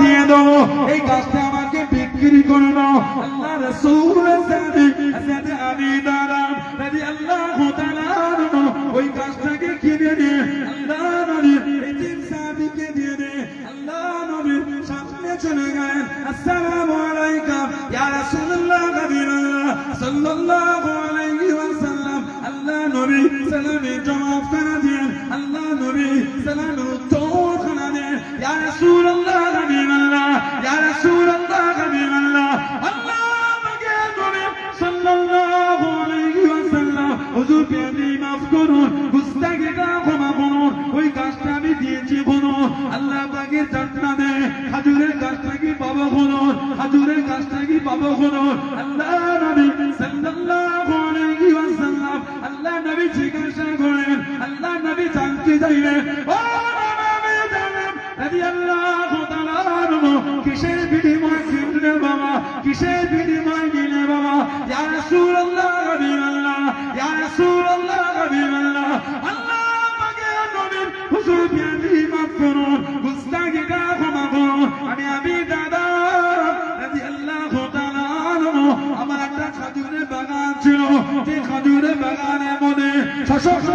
দিয়ে দাও। এই গাছটা আমাকে বিক্রি করে দাও। আল্লাহ সাথে আমি দাঁড়ান রাজি আল্লাহ ওই গাছটাকে কিনে নিয়ে আল্লাহ নবী এতিম সাহাবীকে দিয়ে দে আল্লাহ নবী সামনে চলে গেলেন। আসসালামু আলাইকুম। ইয়া রাসূলুল্লাহ হাবিবাল্লাহ সাল্লাল্লাহু আলাইহি ওয়াসাল্লাম। আল্লাহ নবী সালামের জবাব করে দিয়েন আল্লাহ নবী সালামের উত্তর করে দেন ইয়া রাসূলুল্লাহ হুজুর পেয়াদি মাফ করুন গুস্তাগিটা ক্ষমা করুন, ওই গাছটা আমি দিয়েছি বলুন। আল্লাহ পাকে জান্নাতে খাজুরের গাছটা কি পাবো বলুন খাজুরের গাছটা কি পাবো বলুন। আল্লাহ নবী সাল্লাল্লাহু আলাইহি ওয়াসাল্লাম, আল্লাহ নবী জিজ্ঞাসা করেন, আল্লাহ নবী জানতে চাইলেন ও নবী জানেন, রাদিয়াল্লাহু তাআলা কিসের বিনিময় ছশো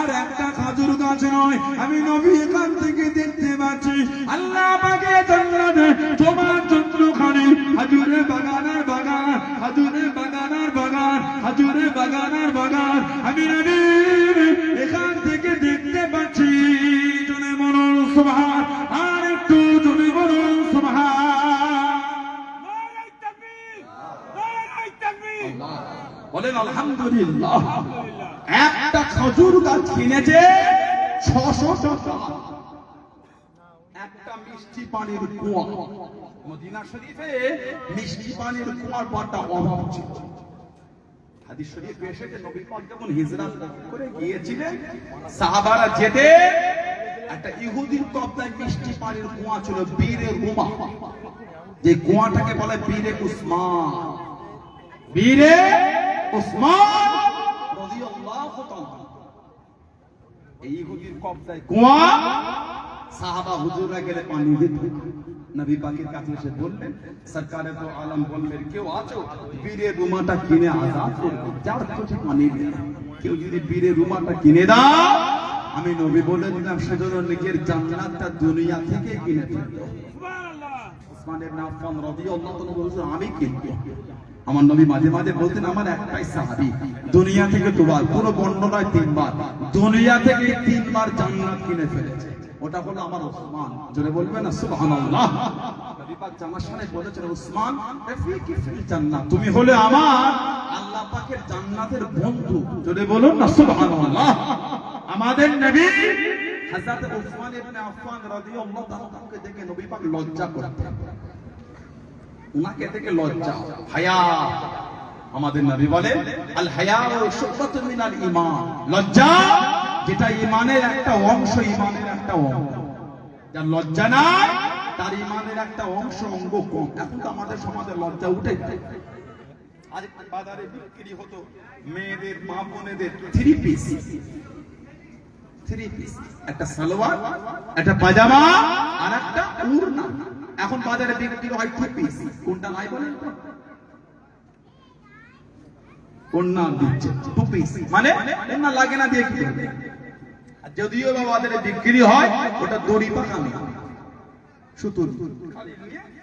আর একটা খাজুর গাছ নয়। আমি নবী এখান থেকে একটা মিষ্টি পানির কুয়া। মদিনা শরীফে মিষ্টি পানির কুয়ার বড়টা অভাব ছিল। হাদিস নবী পাক যখন করে গিয়েছিলেন, সাহাবারা যেতে একটা ইহুদির মিষ্টি পানির কুয়া ছিল, বীরে যে কুয়াটাকে বলে বীরে উসমান। বীরে উসমান রাদিয়াল্লাহু তাআলা। এই ইহুদির কুয়া সাহাবা হুজুররা গেলে পানি দিত নবী কাছে এসে বললেন, সরকারে তো আলম কেউ আছো? বীরের রুমাটা কিনে আজাদ করবে। যার পানি কেউ যদি বীরের রুমাটা কিনে দাও, আমি নবী বলে দিলাম সেজন্য নিজের জান্নাতটা দুনিয়া থেকে কিনে ফেলব আমি কিনবো। আমার নবী মাঝে মাঝে বলতেন, আমার একটাই সাহাবী, দুনিয়া থেকে দুবার কোন বর্ণনায় তিনবার, দুনিয়া থেকে তিনবার জান্নাত কিনে ফেলেছে। ওটা হলো আমার ওসমান। জোরে বলবেন না? সুবহানাল্লাহ। বলেছেন রফিকি ফিল জান্নাত? তুমি হলে আমার আল্লাহ পাকের জান্নাতের বন্ধু। জোরে বলুন না? সুবহানাল্লাহ। আমাদের নবী হযরত ইবনে আফফান রাদিয়াল্লাহু দেখে লজ্জা করতেন। উনাকে দেখে লজ্জা। হায়া। আমাদের নবী বলে, আল হায়া শুকরাতুন মিনাল ঈমান। লজ্জা যেটা ঈমানের একটা অংশ, ঈমানের একটা অঙ্গ লজ্জা নাই, তার ঈমানের একটা অংশ অঙ্গ কম। এখন তো আমাদের সমাজে লজ্জা উঠে। আজ বাজারে বিক্রি হতো মেয়েদের, মা বোনেদের থ্রি পিস থ্রি পিস একটা সালোয়ার, একটা পাজামা, আর একটা উড়না এখন বাজারে বিক্রি হয় টু পিস কোনটা নাই বলেন নাম দিচ্ছে টু পিস মানে লাগে না দিয়ে কি? আর যদিও বা বাজারে বিক্রি হয় ওটা দড়ি পাকা নেই। সুতুর।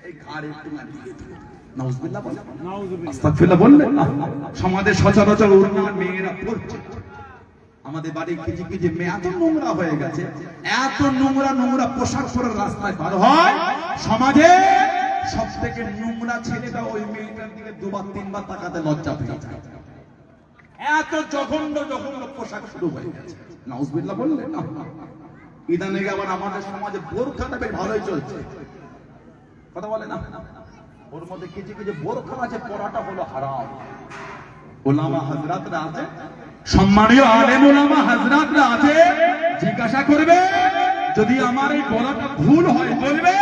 এই ঘাড়ে একটু সমাজে সচরাচর মেয়েরা পড়ছে। আমাদের বাড়ি কিছু কিছু মেয়ে এত নোংরা হয়ে গেছে এত নোংরা নোংরা পোশাক পরে রাস্তায় বার হয়। সমাজে সব থেকে নোংরা ছেলেটা ওই মেয়েটার দিকে দুবার তিনবার তাকাতে লজ্জা পেয়ে যায়। এত জঘন্য জঘন্য পোশাক শুরু হয়ে গেছে। নাউজবিল্লাহ বললেন না ইদানিং আবার আমাদের সমাজে বোরখাটা বেশ ভালোই চলছে। কথা বলে না? ওর মধ্যে কিছু কিছু বোরখা আছে পড়াটা হলো হারাম। ওলামা হাজরাতরা আছে। সম্মানীয় আলেম ওলামা হাজরাতরা আছে, জিজ্ঞাসা করবে, যদি আমার এই বলাটা ভুল হয়, বলবে?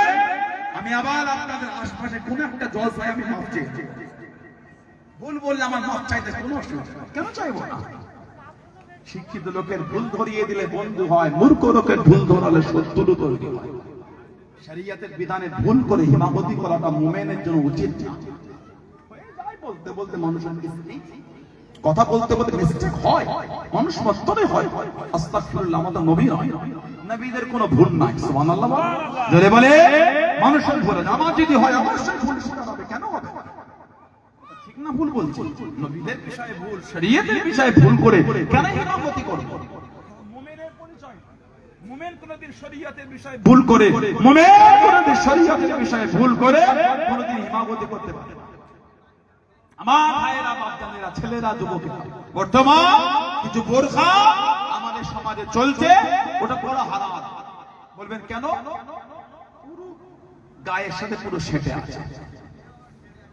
আমি আবার আপনাদের আশপাশে কোন একটা জলসায় আমি মাপ চেয়েছি ভুল বললে আমার মাপ চাইতে কোনো কেন চাইব না? শিক্ষিত লোকের ভুল ধরিয়ে দিলে বন্ধু হয়, মূর্খ লোকের ভুল ধরালে শত্রু তৈরি হয়। শরিয়াতের বিধানে ভুল করে হিমাবতি করাটা মুমেনের জন্য উচিত না। বলতে বলতে মানুষের কথা বলতে বলতে মিস্টেক হয়, মানুষ মস্তরে হয়। আস্তাগফিরুল্লাহ, আমাদের নবী নয়। নবীদের কোনো ভুল নাই, সুবহানাল্লাহ। যদি বলে, মানুষের ভুল আমার যদি হয় অবশ্যই ভুল না ভুল বলছি। নবীদের বিষয়ে ভুল শরীয়তের বিষয়ে ভুল করে কেন হিমামতি করব। মুমিনের পরিচয় মুমিন কোনদিন শরীয়তের বিষয়ে ভুল করে কোনদিন শরীয়তের বিষয়ে ভুল করে কোনদিন হিমামতি করতে পারে না। আমার ভাইয়েরা বাপজানেরা ছেলেরা যুবকেরা বর্তমান কিছু বোরখা আমাদের সমাজে চলছে ওটা বড় হারাম। বলবেন কেন? গায়ের সাথে পুরো সেটে আছে।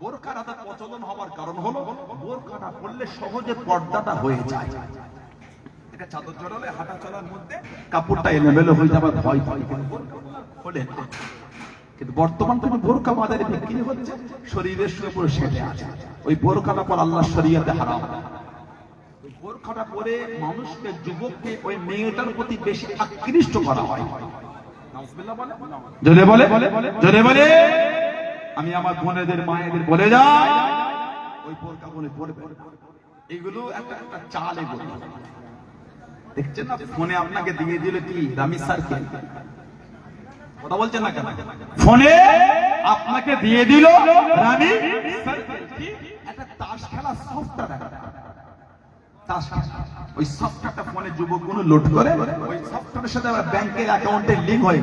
বোরকার প্রচলন হওয়ার কারণ হলো বোরকাটা পড়লে সহজে পর্দাটা হয়ে যায়। হাঁটা চলার মধ্যে কাপড়টা হয়ে কিন্তু বর্তমান শরীরের ওই পর পরে মানুষকে, যুবককে ওই মেয়েটার প্রতি বেশি আকৃষ্ট করা হয়। বলে? বলে? বলে? আমি আমার বোনেদের, মায়েদের বলে যাই, ওই পোরকা বলে পড়বে এগুলো একটা একটা চাল এগুলো দেখছেন না? ফোনে আপনাকে দিয়ে দিল কি? দামি কি? কথা বলছেন না কেন? ফোনে আপনাকে দিয়ে দিল রানী একটা তাস খেলা সফটওয়্যার ওই সফটওয়্যারটা ফোনে লোড করে, ওই সফটওয়্যারের সাথে ব্যাংকের গেল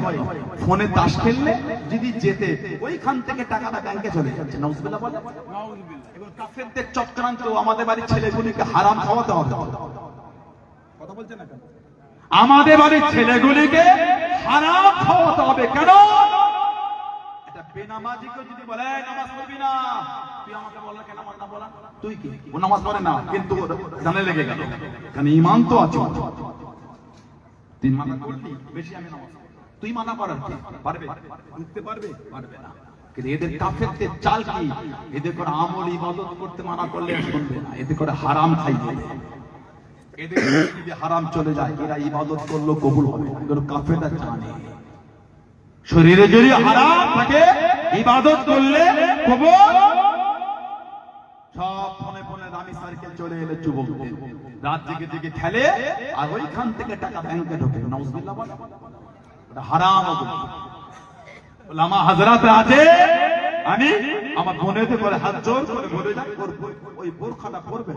ফোনে তাস খেললে যদি ওইখান থেকে টাকাটা ব্যাংকে চলে যাচ্ছে। বলে। এগুলো কাফেরদের চক্রান্ত, আমাদের বাড়ির ছেলেগুলিকে হারাম খাওয়াতে হবে। কথা বলছেন না আমাদের বাড়ির ছেলেগুলিকে হারাম খাওয়াতে হবে। কেন? মানা এদের চাল কি? এদের করে আমল, ইবাদত করতে মানা করলে শুনবে না। এদের করে হারাম খাইবে এদের হারাম চলে যায়, এরা ইবাদত করল কবুল হবে। এগুলো জানে। শরীরে যদি হারাম থাকে, ইবাদত করলে সব ফোনে ফোনে দামি সার্কেল চলে এলে যুবকদের। রাত জেগে জেগে খেলে, আর ওইখান থেকে টাকা ব্যাংকে ঢোকে। হারাম। ওলামা আছে। আমি আমার বোনেদের করে হাত জোর করে বলে ওই বোরখাটা পরবে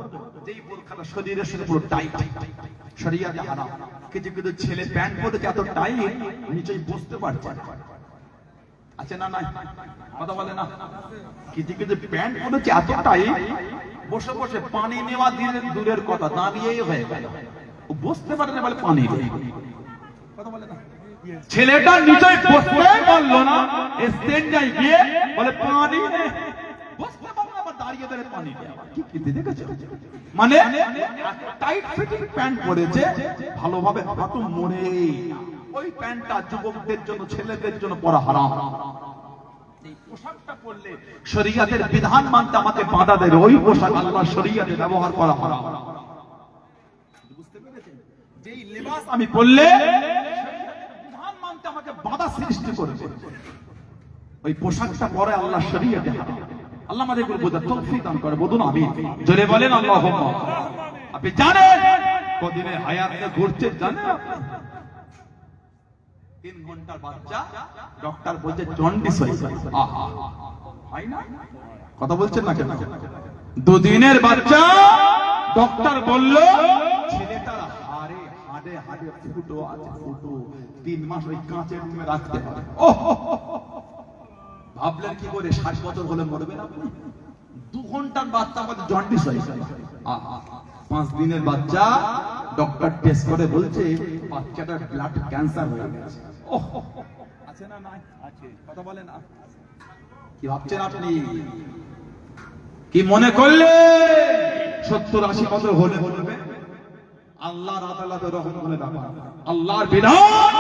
যেই বোরখাটা শরীরের সাথে পুরো শরিয়াতে হারাম কিছু কিছু ছেলে প্যান্ট পরেছে, এত টাইট নিচেই বসতে পারছে। আছে না নাই? কথা বলে না? কিছু কিছু প্যান্ট পরেছে, এত টাইট, বসে বসে পানি নেওয়া দিনের দূরের কথা দাঁড়িয়েই হয়ে গেল। বসতে পারে না বলে পানি নেই। কথা বলে না? ছেলেটা নিচয় বসতে পারল না স্ট্যান্ডাই গিয়ে বলে, পানি নে। দাঁড়িয়ে পানি নেই কি কি দেখেছ মানে টাইট ফিটিং প্যান্ট পরেছে ভালোভাবে মোড়ে ওই প্যান্টটা যুবকদের জন্য ছেলেদের জন্য পরা হারাম। পোশাকটা পরলে শরিয়াতের বিধান মানতে আমাকে বাধা দেবে। ওই পোশাক আল্লাহ শরিয়াতে ব্যবহার করা হারাম। বুঝতে পেরেছেন? যেই লেবাস আমি পরলে বিধান মানতে আমাকে বাধা সৃষ্টি করবে। ওই পোশাকটা পরে আল্লাহ শরিয়াতে হারাম। আল্লাহ বোঝার দান করে, বলুন আমি জোরে বলেন আল্লাহ আপনি জানেন কদিনে ঘুরছে, জানেন তিন ঘণ্টার বাচ্চা ডক্টর বলছে জন্ডিস হয়েছে হয় কথা বলছেন না কেন? দুদিনের বাচ্চা ডক্টর বলল, ছেলেটার হাড়ে হাড়ে হাড়ে ফুটো আছে, ফুটো। তিন মাস ওই কাঁচের রাখতে হবে। ও ভাবলেন কি করে? ষাট বছর হলে মরবে না আপনি? দু ঘণ্টার বাচ্চা আমাদের জন্ডিস হয়েছে পাঁচ দিনের বাচ্চা ডক্টর টেস্ট করে বলছে বাচ্চাটার ব্লাড ক্যান্সার হয়ে গেছে। আছে না নাই? আছে। কথা বলেন না। কি ভাবছেন আপনি? কি মনে করলে সত্তর আশি বছর হলে বলবে আল্লাহর আদালতে রহম করে ব্যাপার আল্লাহর বিধান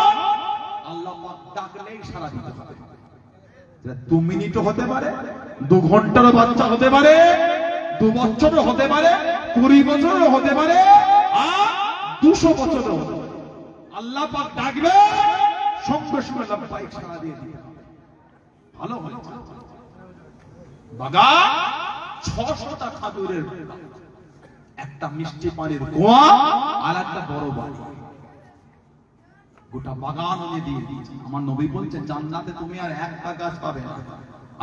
আল্লাহ ডাকলেই সারা দিতে হবে। দু মিনিটও হতে পারে, দু ঘন্টারও বাচ্চা হতে পারে, দু বছরও হতে পারে, কুড়ি বছরও হতে পারে, আর দুশো বছরও। হতে পারে। আল্লাহ পাক ডাকবে, সঙ্গে সঙ্গে লম্বাই ছাড়া দিয়ে দিবে ভালো হয়েছে বাগা ছশোটা খাদুরের একটা মিষ্টি পানির কুয়া আর একটা বড় বাড়ি। গোটা বাগান আমি দিয়ে দিয়েছি। আমার নবী বলছে জান্নাতে তুমি আর একটা গাছ পাবে না।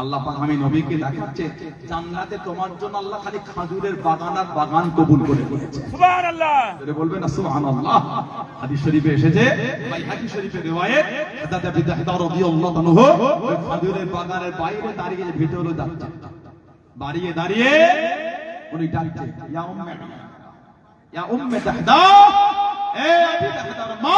আল্লাহ পাক আমি নবীকে দেখাচ্ছে জান্নাতে তোমার জন্য আল্লাহ খালি খাজুরের বাগান আর বাগান কবুল করে দিয়েছে সুবহানাল্লাহ। জোরে বলবেন না সুবহানাল্লাহ। হাদিস শরীফে এসেছে বাইহাকি শরীফে রিওয়ায়াত হযরত আবু দাহদা রাদিয়াল্লাহু আনহু ওই খাজুরের বাগানের বাইরে দাঁড়িয়ে ভিতরে যাচ্ছে। দাঁড়িয়ে দাঁড়িয়ে উনি ডাকছে ইয়া উম্মে ইয়া উম্মে দাহদা এ আবি দাহদার মা ইয়া উম্মে আবি দাহদা এ আবি দাহদার মা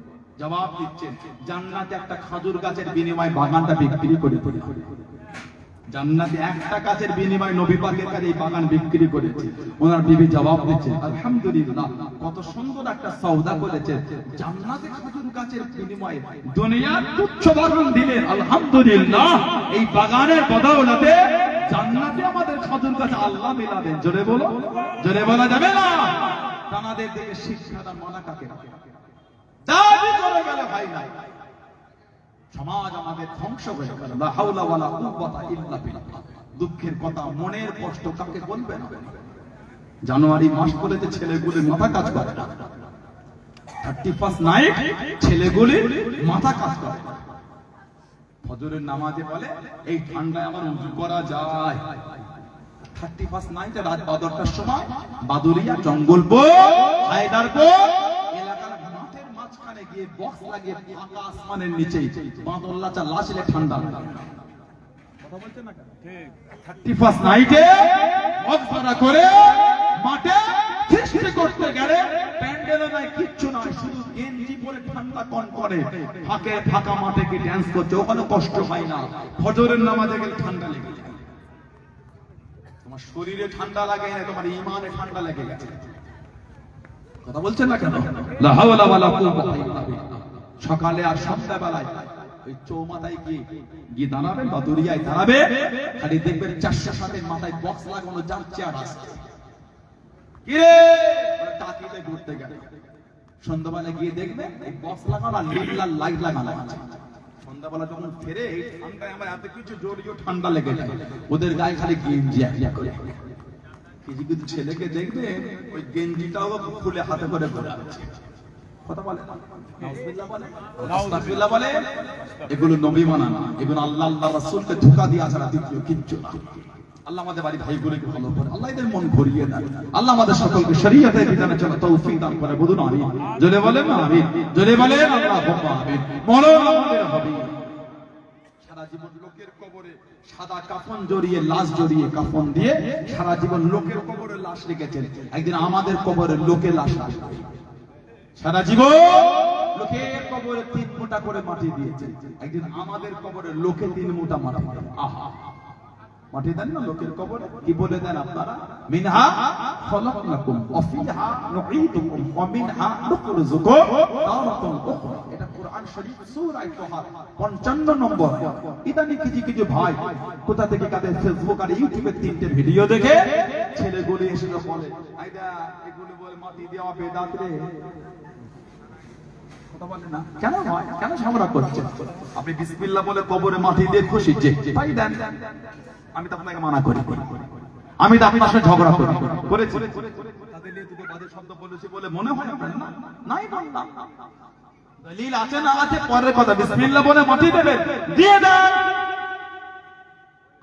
জবাব দিচ্ছেন, জান্নাতে একটা খাজুর গাছের বিনিময়ে বাগানটা বিক্রি করে জান্নাতে একটা গাছের বিনিময়ে নবী পাকের কাছে এই বাগান বিক্রি করেছে ওনার বিবি জবাব দিচ্ছে আলহামদুলিল্লাহ, কত সুন্দর একটা সওদা করেছে জান্নাতে খাজুর গাছের বিনিময়ে দুনিয়ার তুচ্ছ বাগান দিলেন, আলহামদুলিল্লাহ। এই বাগানের বদৌলতে জান্নাতে আমাদের খাজুর গাছ আল্লাহ মিলাবেন। জোরে বলো, জোরে বলা যাবে না? তানাদের থেকে শিক্ষাটা মানা কাকে? রাখে জানুয়ারি মাস পড়েছে, ছেলেগুলির মাথা কাজ করে থার্টি ফার্স্ট নাইট ছেলেগুলি মাথা কাজ করে ফজরের নামাজে বলে, এই ঠান্ডায় আমার উজু করা যায়। থার্টি ফার্স্ট নাইটে রাত বাদরটার সময় বাদুরিয়া জঙ্গলপুর হায়দারপুর এলাকার মাঠের গিয়ে বক্স লাগিয়ে ফাঁকা আসমানের নিচে বাঁদল্লা চা লাশলে ঠান্ডা। কথা বলছেন না কেন? ঠিক। থার্টি ফার্স্ট নাইটে মদ ভাড়া করে মাঠে সৃষ্টি করতে গেলে প্যান্ডেলও নাই কিচ্ছু নয় শুধু গেঞ্জি পরে ঠান্ডা কন করে ফাঁকে ফাঁকা মাঠে কি ড্যান্স করছে ওখানে কষ্ট হয় না ফজরের নামাজে গেলে ঠান্ডা লেগে যায়। তোমার শরীরে ঠান্ডা লাগে না তোমার ইমানে ঠান্ডা লেগে গেছে। কথা বলছেন না কেন? লা হাওলা ওয়ালা কুওয়াতা ইল্লা বিল্লাহ। সকালে আর সন্ধ্যাবেলায় ওই চৌমাথায় গিয়ে গিয়ে দাঁড়াবেন বা দরিয়ায় দাঁড়াবে, খালি দেখবেন চারশো সাথে মাথায় বক্স লাগানো যাচ্ছে আর আসছে ঘুরতে গিয়ে আর লাইট লাগানো সন্ধ্যাবেলা ফেরে আমার কিছু ঠান্ডা লেগে যায়। ওদের গায়ে খালি গেঞ্জি করে। কিছু কিছু ছেলেকে দেখবে ওই গেঞ্জিটাও খুলে হাতে করে ঘোরা কথা বলে? নাউজুবিল্লাহ বলে? এগুলো নবী মানা না এগুলো আল্লাহ আল্লাহ রাসূলকে ধোঁকা দিয়ে ছাড়া দ্বিতীয় কিচ্ছু না। আল্লাহ আমাদের বাড়ি ভাইগুলোকে ভালো করে আল্লাহ এদের মন ভরিয়ে দেয় আল্লাহ আমাদের সকলকে শরীয়তের বিধানে চলা তৌফিক দান করে। বলুন আমিন। জোরে বলেন আমিন। জোরে বলেন আল্লাহুম্মা আমিন। মরণ আমাদের হবে। সারা জীবন লোকের কবরে সাদা কাফন জড়িয়ে লাশ জড়িয়ে কাফন দিয়ে সারা জীবন লোকের কবরে লাশ রেখেছেন। একদিন আমাদের কবরে লোকে লাশ রাখবে। সারা জীবন লোকের কবরে তিন মোটা করে মাটি দিয়েছে একদিন আমাদের কবরে লোকে তিন মোটা মাটি দেবে। আহা। মাটি দেন না লোকের কবরে? কি বলে দেন আপনারা? মিনহা খলাকনাকুম ওয়া ফিহা নুঈদুকুম ওয়া মিনহা নুখরিজুকুম তারাতান উখরা। এটা কোরআন শরীফ, সূরা তোহা 55 নম্বর ইদানি কিছু কিছু ভাই কোথা থেকে কাদের ফেসবুক আর ইউটিউবে তিনটে ভিডিও দেখে ছেলেগুলি এসে বলে, আইদা, এগুলো বলে মাটি দেওয়া বেদাত রে। কেন হয়? কেন ঝগড়া করছেন আপনি বিসমিল্লাহ বলে কবরে মাটি দিয়ে খুশি যে, তাই দেন। আমি তো আপনাকে মানা করি। আমি তো আপনার সাথে ঝগড়া করি। করেছি। তাদের নিয়ে দুটো বাজে শব্দ বলেছি বলে মনে হয় না নাই বললাম। দলিল আছে না আছে, পরের কথা। বিসমিল্লাহ বলে মাটি দেবেন। দিয়ে দেন।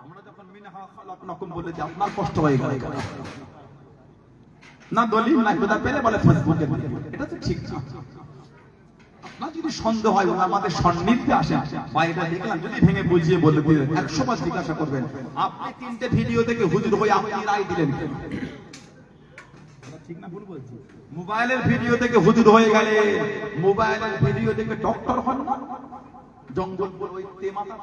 আমরা যখন মিনহা খালাকনাকুম বলেছি আপনার কষ্ট হয়ে গেল না, দলিল নাই। কোথা পেলে বলে ফেসবুকে। এটা তো ঠিক না। আপনার যদি সন্দেহ হয় আমাদের সন্নিধ্যে আসেন। বা এটা দেখলাম যদি ভেঙে বুঝিয়ে বলে একশো বার জিজ্ঞাসা করবেন আপনি তিনটে ভিডিও থেকে হুজুর হয়ে আপনি রায় দিলেন মোবাইলের ভিডিও থেকে হুজুর হয়ে গেলে মোবাইলের ভিডিও থেকে ডক্টর হন না? জঙ্গল ওই তেমাতা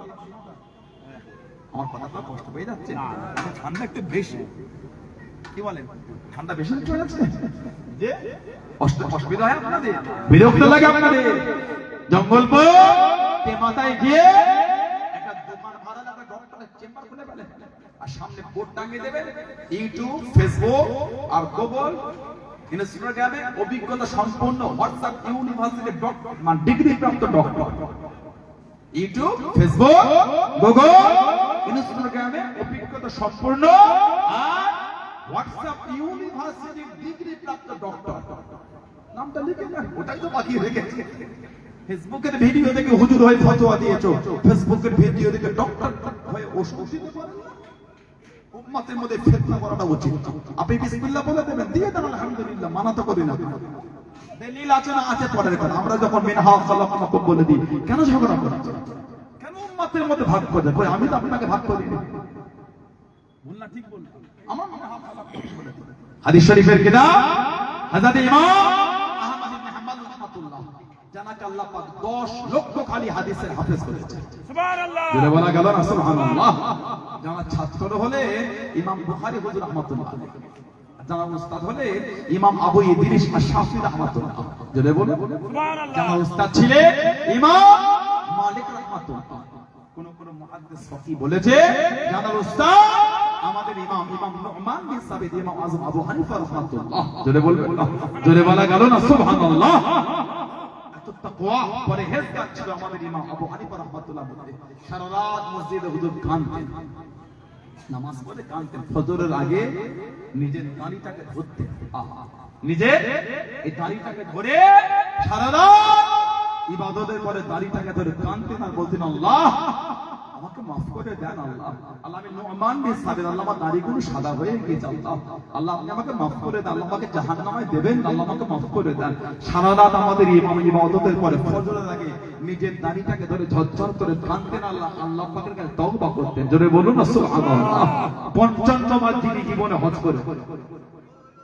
আমার কথা তো কষ্ট পেয়ে যাচ্ছে। ঠান্ডা একটু বেশি। কি বলেন? ঠান্ডা বেশি চলে যাচ্ছে যে অসুবিধা হয় আপনাদের? বিরক্ত লাগে আপনাদের? জঙ্গল মাথায় গিয়ে একটা দোকান ভাড়া লাগবে ডক্টরের চেম্বার খুলে ফেলে। আর সামনে বোর্ড টাঙিয়ে দেবেন ইউটিউব ফেসবুক আর গুগল। ইনস্টাগ্রামে অভিজ্ঞতা সম্পন্ন হোয়াটসঅ্যাপ ইউনিভার্সিটি ডক্টর মানে ডিগ্রি প্রাপ্ত ডক্টর ইউটিউব ফেসবুক গুগল। ইনস্টাগ্রামে অভিজ্ঞতা সম্পূর্ণ আর হোয়াটসঅ্যাপ ইউনিভার্সিটি ডিগ্রি প্রাপ্ত ডক্টর নামটা লিখে দেন ওটাই তো বাকি রেখেছে। ফেসবুকের ভিডিও দেখে হুজুর হয়ে ফতোয়া দিয়েছ ফেসবুকের ভিডিও দেখে ডক্টর হয়ে ওষুধ দিতে উম্মতের মধ্যে ফেতনা করাটা উচিত আপনি বিসমিল্লাহ বলে দেবেন দিয়ে দেন আলহামদুলিল্লাহ মানা তো করি না। দলিল আছে না আছে পরের কথা। আমরা যখন মিনহা খালাকনাকুম বলে দিই কেন ঝগড়া করছে কেন উম্মতের মধ্যে ভাগ করে? কই আমি তো আপনাকে ভাগ করি না ভুল না ঠিক বললাম আমার মিনহা খালাকনাকুম বলে হাদিস শরীফের কিতাব? হযরত ইমাম জানাকে আল্লাহ পাক 10 লক্ষ খালি হাদিসের হাফেজ করেছে সুবহানাল্লাহ। জোরে বলা গেল না? সুবহানাল্লাহ। যারা ছাত্র হলে ইমাম বুখারী হুজুর রাহমাতুল্লাহ আলাইহি। যারা উস্তাদ হলে ইমাম আবু ইদ্রিস আশ-শাফি রাহমাতুল্লাহ জোরে বলে সুবহানাল্লাহ। যারা উস্তাদ ছিলেন ইমাম মালিক রাহমাতুল্লাহ কোন কোন মুহাদ্দিস ফকি বলেছে যারা উস্তাদ আমাদের ইমাম ইমাম নুমান বিন সাবিত ইমাম আজম আবু হানিফা রাহমাতুল্লাহ জোরে বলবেন জোরে বলা গেল না? সুবহানাল্লাহ। তাকওয়া পরহেজগার ছিল আমাদের ইমাম আবু হানিফা রাহমাতুল্লাহ সারা রাত মসজিদে হুজুর নামাজ পড়ে ফজরের আগে নিজের দাড়িটাকে ধরতেন। নিজের এই দাড়িটাকে ধরে সারা রাত ইবাদতের পরে দাড়িটাকে ধরে কাঁদতেন আর বলতেন, আল্লাহ আমাকে মাফ করে দেন আল্লাহ। আল্লাহ। আমি নোমান বিন সাবির আল্লাহ আমার দাড়িগুলো সাদা হয়ে গিয়েছে আল্লাহ। আল্লাহ আপনি আমাকে মাফ করে দেন আল্লাহ আমাকে জাহান্নামে দেবেন আল্লাহ আমাকে মাফ করে দেন। সারা রাত আমাদের ইমাম ইবাদতের পরে ফজরের আগে নিজের দাড়িটাকে ধরে ঝরঝর করে কাঁদতেন আল্লাহ। আল্লাহ পাকের কাছে তওবা করতেন। জোরে বলুন না সুবহানাল্লাহ। পঞ্চান্নবার যিনি জীবনে হজ করে।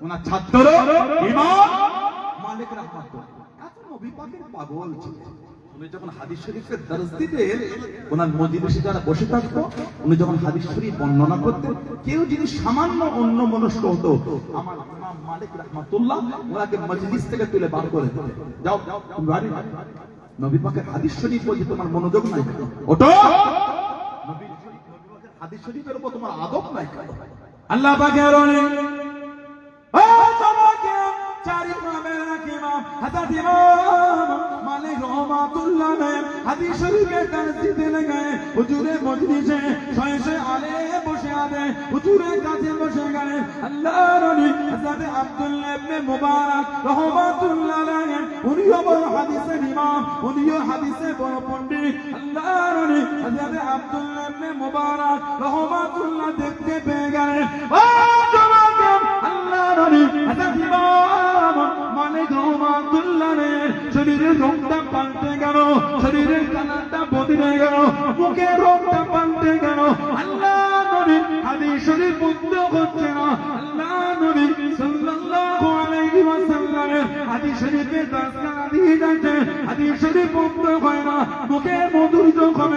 ওনার ছাত্র ইমাম মালিক রাহমাতুল্লাহ। এত নবী পাকের পাগল ছিলেন। উনি যখন হাদিস শরীফের দর্শ দিতেন ওনার মজলিসে যারা বসে থাকতো, উনি যখন হাদিস শরীফ বর্ণনা করতেন, কেউ যদি সামান্য অন্য মনস্ক হতো, আমার ইমাম মালিক রাহমাতুল্লাহ ওনাকে মজলিস থেকে তুলে বার করে দিতেন। যাও বাড়ি নবী পাকের হাদিস শরীফ বলছে, তোমার মনোযোগ নাই ওটো হাদিস শরীফের উপর তোমার আদব নাই আল্লাহ পাকের অনেক ও তোমাকে চারি ইমাম হযরত ইমাম মালিক রহমাতুল্লাহ হাদিস শরীফের দর্শ দিতে লাগে হুজুরের মজলিসে শয়ে শয়ে আলে বসে আছে, হুজুরের কাছে বসে গেলেন আল্লাহর নবী হযরত আব্দুল্লাহ ইবনে মুবারক রহমাতুল্লাহ আলাইহি উনিও বড় হাদিসের ইমাম, উনিও হাদিসে আল্লাহর দেখতে পেয়ে গেলেন ও তোমাকে আল্লাহ নবী হযরত ইমাম পাল্টে গেল, শরীরের কালারটা বদলে গেল মুখের রংটা পাল্টে গেল। আল্লাহ নবী হাদিস শরীফ বুদ্ধ হচ্ছে না। আল্লাহ নবী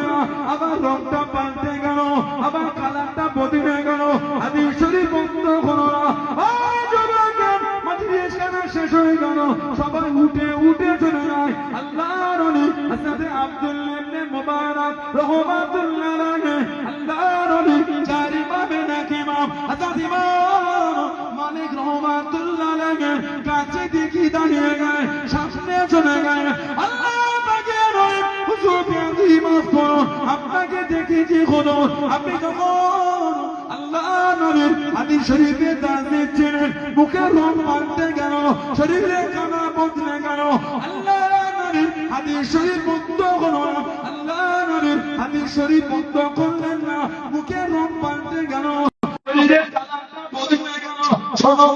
না আবার আবার কালারটা যুবকের শেষ হয়ে গেল। সবাই উঠে উঠে চলে যায়। আল্লাহ রনি আব্দুল্লাহ ইবনে মুবারক রহমাতুল্লাহ আলাইহি আল্লাহ নবী চার ইমামে নাকি ইমাম হযরত ইমাম মালিক রহমাতুল্লাহ আলাইহি কাছে দেখি দাঁড়িয়ে গেছে সামনে চলে গেছে আল্লাহ তাকে নয় হুজুর পেঁয়াজি মাফ করো আপনাকে দেখেছি খোদো আপনি যখন আল্লাহ নবীর হাদিস শরীফে দাঁত দিচ্ছিলেন মুখের রং পাল্টে গেল, শরীরে কানা বদলে গেল হাদিস শরীফ মুক্ত না। আল্লাহ নবীর হাদিস শরীফ মুক্ত করলেন না। মুখে রং পাল্টে গেল। শরীরে শোনো